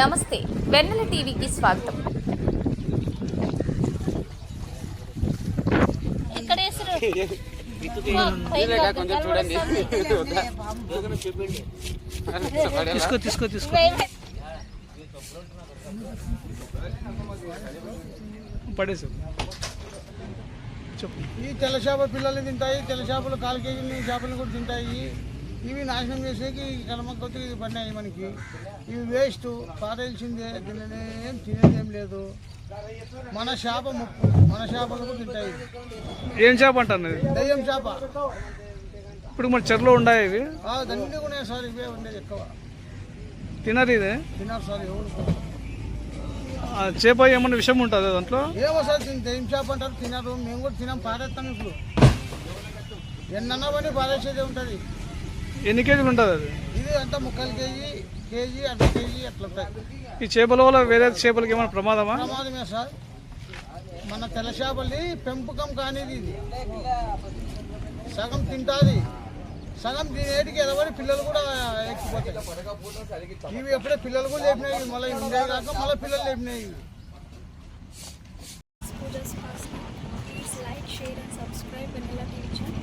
నమస్తే వెన్నెల టీవీకి స్వాగతం. ఎక్కడ వేసారు? కొంచెం చూడండి. తీసుకో తీసుకో తీసుకో. పడేసు. చెప్పు. ఈ తెల్ల చేప పిల్లలు తింటాయి తెల్ల చేపలు కాలు కేజీలు చేపలు కూడా తింటాయి. ఇవి నాశనం చేసేకి కలమ కొద్ది పడినాయి మనకి. ఇవి వేస్ట్ పారేయాల్సిందే దీనిని ఏం తినేదేం లేదు. మన చేప ముప్పు మన చేపలు కూడా తింటాయి. ఏం చేప ఇది దయ్యం చేప. ఇప్పుడు మన చెరులో ఉన్నాయి ఇవి? ఆ, దండిగా ఉన్నాయి సార్ ఇవే ఉండేది ఎక్కువ. తినరు ఇది? తిన్నారు సార్ ఎవరు చేప ఏమన్నా విషయం ఉంటుంది దాంట్లో? ఏమో సార్ దయ్యం చేప అంటారు తినరు. మేము కూడా తినాం పారేస్తాం ఇప్పుడు. ఎన్నన్నా పని పారేసేదే ఉంటుంది. ఎన్ని కేజీలు ఉంటుంది అది? ఇది అంతా ముక్కలు కేజీ కేజీ అర్ధ కేజీ అట్లా ఉంటాయి. ఈ చేపల వల్ల వేరే చేపలకి ఏమైనా ప్రమాదమా? ప్రమాదమే సార్. మన తెల్ల చేపల్ని పెంపకం కానిది ఇది. సగం తింటాది. సగం తినేటికి ఎదవని పిల్లలు కూడా ఎక్కిపోతాయి. ఇవి ఎప్పుడే పిల్లలు కూడా లేపినాయి మళ్ళీ ఉండేవి కాక మళ్ళీ పిల్లలు లేపినాయి. ఇవి. Pooja's Fast. Please like, share, and subscribe. Vanilla TV channel.